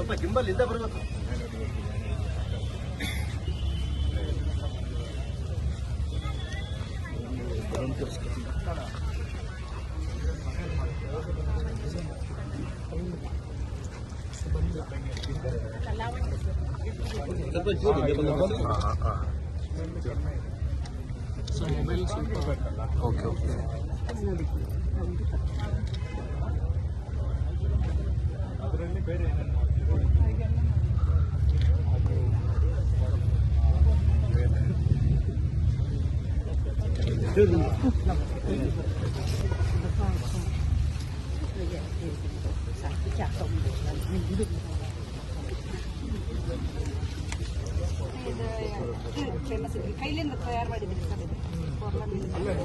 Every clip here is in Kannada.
ಸ್ವಲ್ಪ ಗಿಂಬಲ್ ಇಂದ ಬರ್ಬೇಕು ಸ್ವಲ್ಪ ಚೂರು ಹಿಂದೆ ಬಂದ್ರೆ ಓಕೆ ಓಕೆ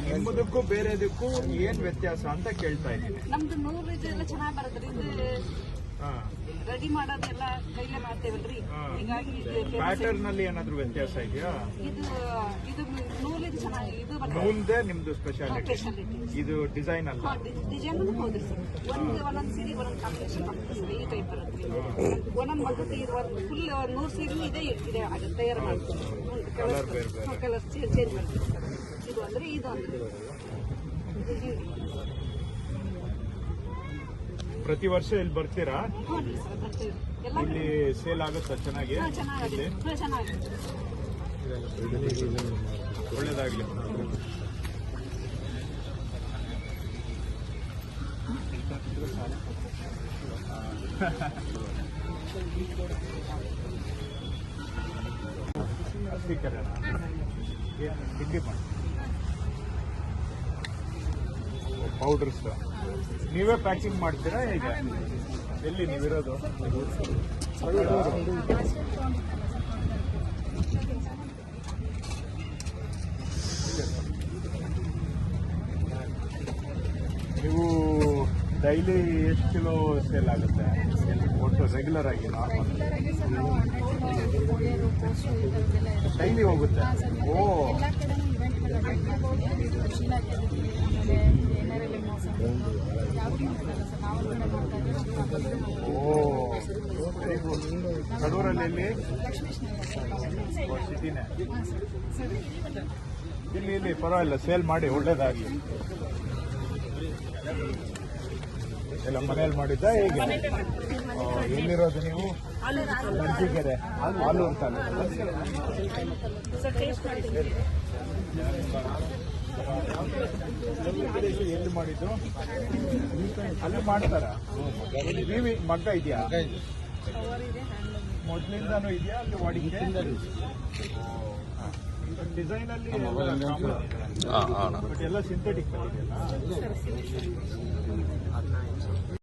ನಿಮ್ಮದಕ್ಕೂ ಬೇರೆದಕ್ಕೂ ಏನ್ ವ್ಯತ್ಯಾಸ ಅಂತ ಕೇಳ್ತಾ ಇದ್ದೀನಿ. ನಮ್ದು ನೂರು ಇದೆಲ್ಲ ಚೆನ್ನಾಗಿ ಬರುತ್ತೆ ಇದು ರೆಡಿ ಮಾಡೋದೆಲ್ಲ ಕೈಲೇ ಮಾಡ್ತೇವಲ್ರಿ. ಹೀಗಾಗಿ ಪ್ಯಾಟರ್ನ್ ಅಲ್ಲಿ ಏನಾದ್ರೂ ವ್ಯತ್ಯಾಸ ಇದೆಯಾ? ಇದು ಚೆನ್ನಾಗಿ ಬರ್ತದೆ ನಿಮ್ದು ಸ್ಪೆಷಾಲಿಟಿ ಸ್ಪೆಷಾಲಿಟಿ ಇದು ಡಿಸೈನ್ ಅಲ್ಲ. ಡಿಸೈನ್ ಹೌದ್ರಿ ಸರ್. ಒಂದು ಒಂದೊಂದು ಸೀರೆ ಒಂದೊಂದು ಕಾಂಬಿನೇಷನ್ ಬರ್ತದೆ ಸರ್ ಈ ಟೈಪ್ ಬರುತ್ತೆ ಒಂದೊಂದು ಮಗು ಇದು ಒಂದು ಫುಲ್ ನೂರು ಸೀರೆ ಇದೆ ಇದೆ ಆಗುತ್ತೆ ತಯಾರು ಮಾಡ್ತೀವಿ. Colour ಬೇರೆ ಬೇರೆ. ಕಲರ್ ಚೇಂಜ್ ಮಾಡ್ತೀವಿ ಸರ್. ಇದು ಅಂದ್ರೆ ಇದು ಅಂದ್ರೆ. ಪ್ರತಿ ವರ್ಷ ಇಲ್ಲಿ ಬರ್ತೀರಾ? ಇಲ್ಲಿ ಸೇಲ್ ಆಗುತ್ತಾ ಚೆನ್ನಾಗಿ? ಹಾ, ಮಾಡಿ ಪೌಡರ್ಸ್ ನೀವೇ ಪ್ಯಾಕಿಂಗ್ ಮಾಡ್ತೀರಾ ಹೇಗೆ? ಎಲ್ಲಿ ನೀವಿರೋದು ನೀವು ಡೈಲಿ ಎಷ್ಟು ಕಿಲೋ ಸೇಲ್ ಆಗುತ್ತೆ? ಒಟ್ಟು ರೆಗ್ಯುಲರ್ ಆಗಿ ಡೈಲಿ ಹೋಗುತ್ತೆ? ಓ. ಕಡೂರಲ್ಲಿ ಇಲ್ಲಿ ಇಲ್ಲಿ, ಪರವಾಗಿಲ್ಲ, ಸೇಲ್ ಮಾಡಿ, ಒಳ್ಳೇದಾಗ್ಲಿ. ಎಲ್ಲ ಮನೆಯಲ್ಲಿ ಮಾಡಿದ್ದ ಹೇಗೆ? ಎಲ್ಲಿರೋದು ನೀವು? ನಂಜಿಕೆರೆ ಆಲೂರು ತಾಲೂಕು ಎಲ್ಲಿ ಮಾಡಿದ್ದು? ಅಲ್ಲಿ ಮಾಡ್ತಾರ? ನೀವಿ ಮಗ್ಗ ಇದೆಯಾ? ಮೊದ್ಲಿಂದಾನು ಇದೆಯಾ? ಅಲ್ಲಿ ವಾಡಿಕೆ ಡಿಸೈನ್ ಅಲ್ಲಿ ಬಟ್ ಎಲ್ಲ ಸಿಂಥೆಟಿಕ್ ಬಂದಿದೆಯಲ್ಲ